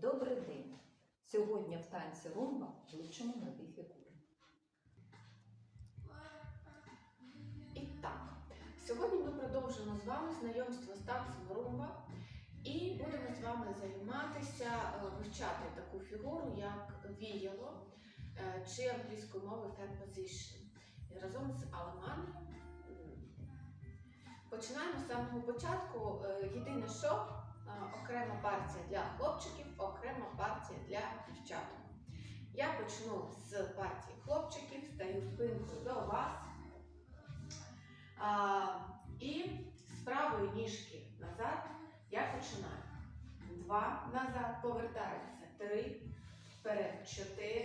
Добрий день! Сьогодні в танці румба вивчимо нові фігури. І так, сьогодні ми продовжимо з вами знайомство з танцем румба і будемо з вами займатися, е, вивчати таку фігуру, як віяло е, чи англійською мовою fan position. І разом з Аламаною. Починаємо з самого початку. Е, Єдине, що окрема партія для хлопчиків, окрема партія для дівчат. Я почну з партії хлопчиків, стаю спинкою до вас. А, і з правої ніжки назад я починаю. Два назад повертаюся. Три, вперед, чотири.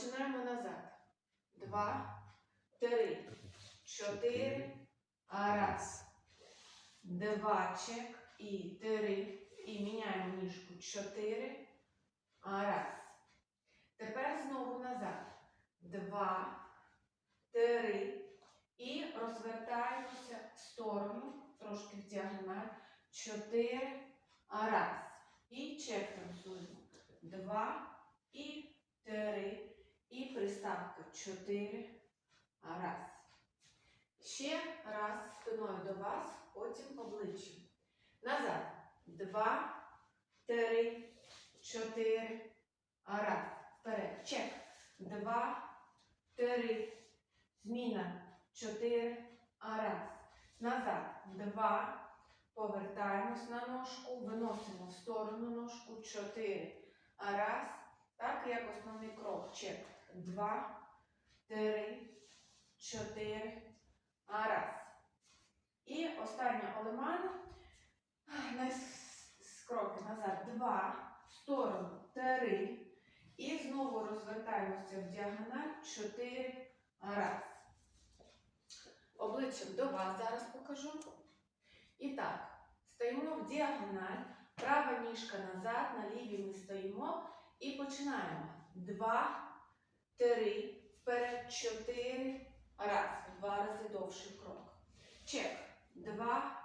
Починаємо назад. Два, три, чотири. Раз. Два чек і три. І міняємо ніжку. Чотири. Раз. Тепер знову назад. Два, три. І розвертаємося в сторону, трошки в діагональ. Чотири. Раз. І чек танцюємо. Два і три. І приставка. Чотири. Раз. Ще раз спиною до вас, потім обличчям. Назад. Два, три, чотири. Раз. Вперед. Чек. Два, три. Зміна. Чотири. Раз. Назад. Два. Повертаємось на ножку. Виносимо в сторону ножку. Чотири. Раз. Так, як основний крок. Чек. Два, три, чотири. Раз. І остання олемана. На кроки назад. Два. Сторону. Три. І знову розвертаємося в діагональ. Чотири. Раз. Обличчям до вас зараз покажу. І так. Стоїмо в діагональ. Права ніжка назад. На лівій ми стоїмо. І починаємо. Два. Три. Вперед. Чотири. Раз. Два рази довший крок. Чек. Два.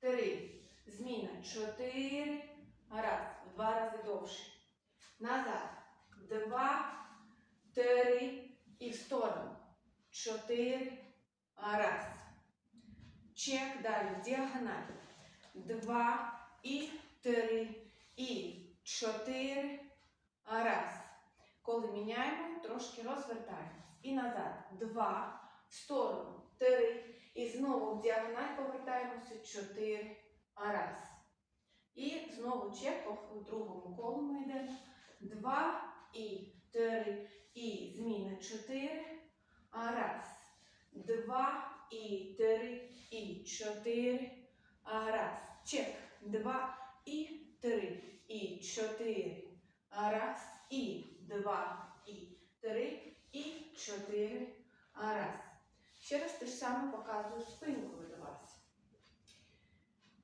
Три. Зміна. Чотири. Раз. Два рази довший. Назад. Два. Три. І в сторону. Чотири. Раз. Чек. Далі. Діагональ. Два. І три. І чотири. Раз. Коли міняємо, трошки розвертаємось. І назад. Два. В сторону. Три. І знову в діагональ повертаємося. Чотири. Раз. І знову чек по другому колу ми йдемо. Два. І три. І зміна. Чотири. Раз. Два. І три. І чотири. Раз. Чек. Два. І три. І чотири. Раз. І два. І три. І чотири. Раз. Ще раз те ж саме показую спинкою до вас.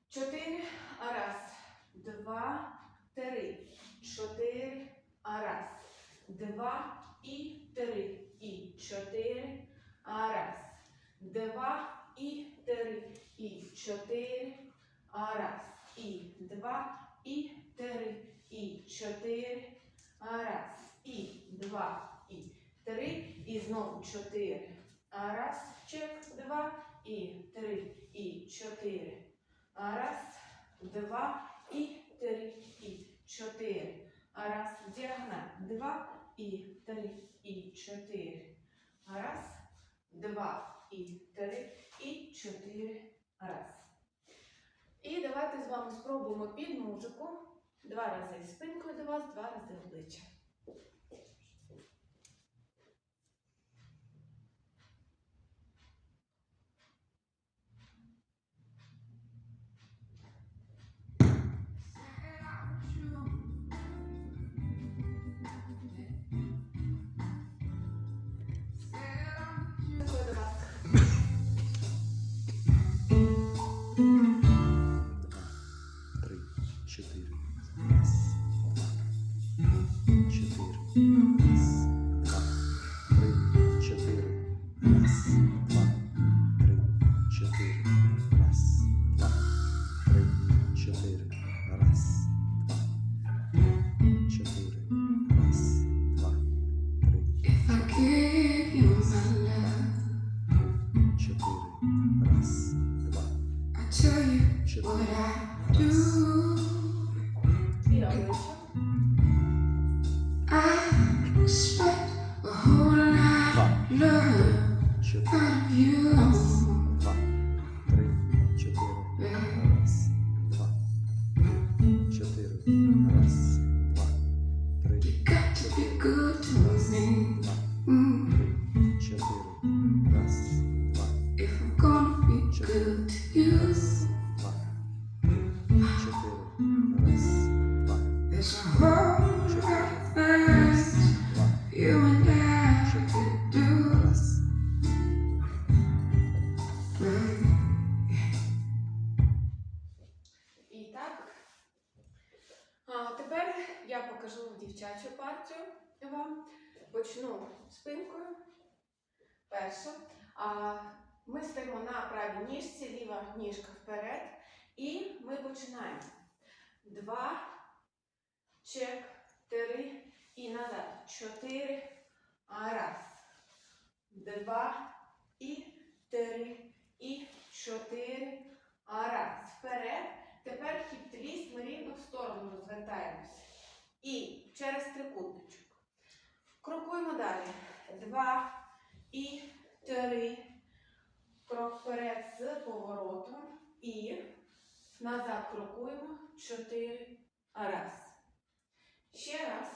Чотири. Раз. Два. Три. Чотири. Раз. Два. І три. І чотири. Раз. Два. І три. І чотири. Раз. І два. І три. І чотири. Раз. І два. І три. І знову чотири. Раз, чек, два, і три, і чотири. Раз, два, і три, і чотири. Раз, діагональ. Два, і три, і чотири. Раз, два, і три, і чотири. Раз. І давайте з вами спробуємо під музику. Два рази спинкою до вас, два рази обличчя. Почну спинкою. Перша. Ми стоїмо на правій ніжці, ліва ніжка вперед. І ми починаємо. Два, чек, три і назад. Чотири. Раз. Два і три і чотири. Раз. Вперед. Тепер хіп-твіст ми рівно в сторону розвертаємося. І через трикутничок. Крокуємо далі. Два і три. Крок вперед з поворотом. І назад крокуємо. Чотири. Раз. Ще раз.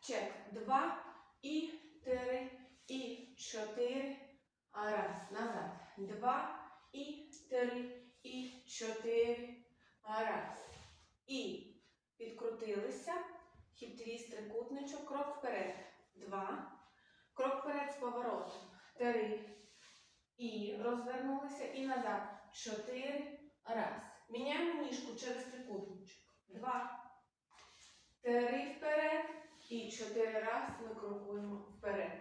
Чек. Два і три і чотири. Раз. Назад. Два і три і чотири. Раз. І підкрутилися. Хіп-твіст, трикутничок. Крок вперед. Два. Крок вперед з поворотом. Три. І розвернулися. І назад. Чотири. Раз. Міняємо ніжку через трикутничок. Два. Три вперед. І чотири раз ми крокуємо вперед.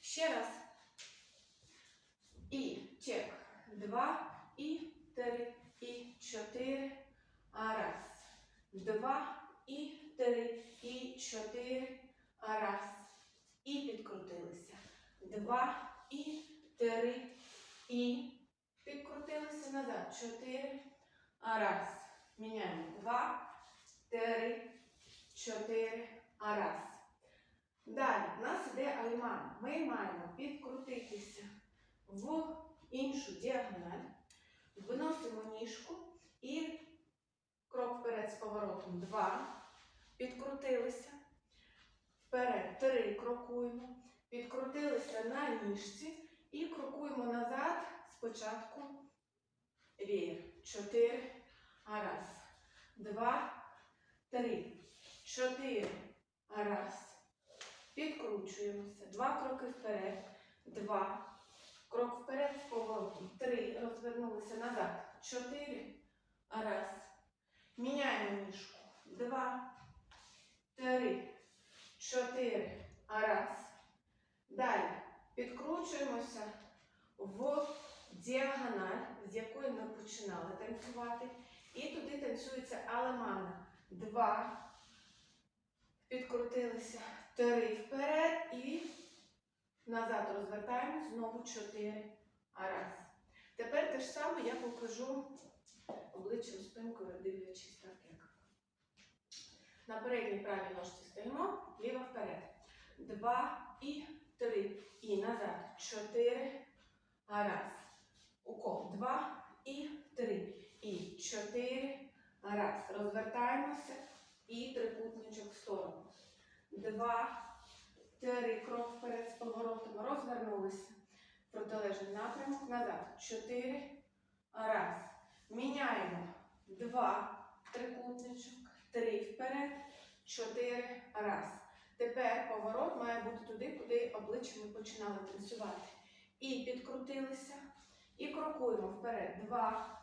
Ще раз. І чек. Два, і три, і чотири. Раз. Два, і три, і чотири. Раз. І підкрутилися. Два, і три, і підкрутилися назад. Чотири. Раз. Міняємо. Два, три, чотири. Раз. Далі в нас іде альман. Ми маємо підкрутитися в іншу діагональ, виносимо ніжку і поворотом 2, підкрутилися, вперед 3 крокуємо, підкрутилися на ніжці і крокуємо назад спочатку. 4, а раз, 2, 3, 4, а раз. Підкручуємося. Два кроки вперед. Два. Крок вперед з поворотом. Три. Розвернулися назад. Чотири. Раз. Міняємо ніжку. Два. Три. Чотири. Раз. Далі. Підкручуємося в діагональ, з якої ми починали танцювати. І туди танцюється алемана. Два. Підкрутилися. Три вперед і назад розвертаємось. Знову чотири. Раз. Тепер те ж саме я покажу обличчям спинкою, дивлячись так. На передній правій ножці стоїмо, ліва вперед. Два і три. І назад. Чотири. Раз. Укол. Два і три. І чотири. Раз. Розвертаємося. І трикутничок в сторону. Два. Три. Крок вперед з поворотом. Розвернулися. Протилежний напрямок. Назад. Чотири. Раз. Міняємо. Два. Трикутничок. Три вперед. Чотири. Раз. Тепер поворот має бути туди, куди обличчя ми починали танцювати. І підкрутилися. І крокуємо вперед. Два.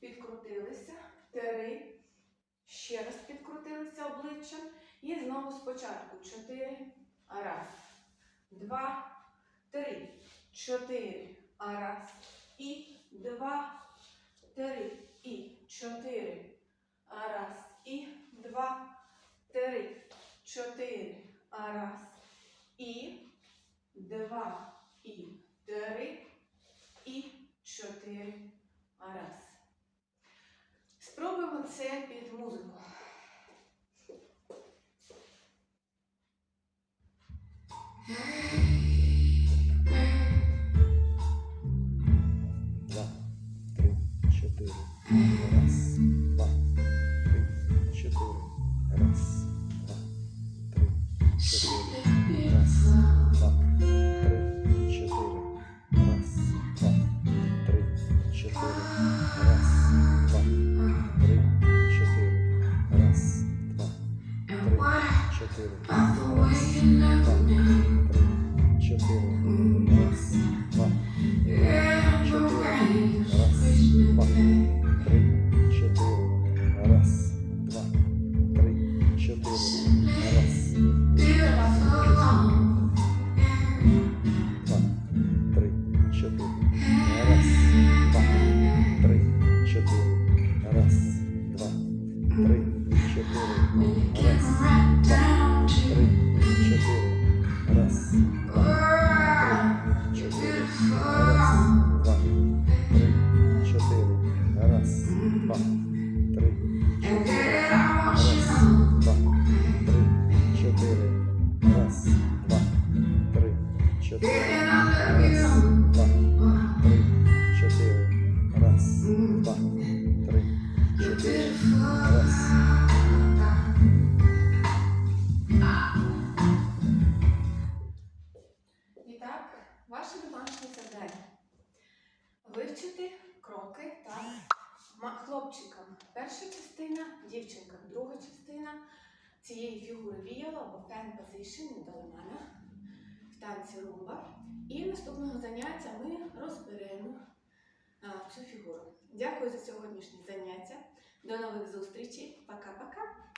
Підкрутилися. Три. Ще раз підкрутилися обличчям. І знову спочатку. Чотири. Раз. Два. Три. Чотири. Раз. І два. Три. І чотири. Раз. І два. Три. Чотири. Раз. І два. І три. І чотири. Раз. Спробуємо це під музику. Два, три, чотири. Вивчити кроки та хлопчикам. Перша частина, дівчинкам друга частина цієї фігури віяла або fan position недолемана в танці румба. І наступного заняття ми розберемо цю фігуру. Дякую за сьогоднішнє заняття. До нових зустрічей. Пока-пока.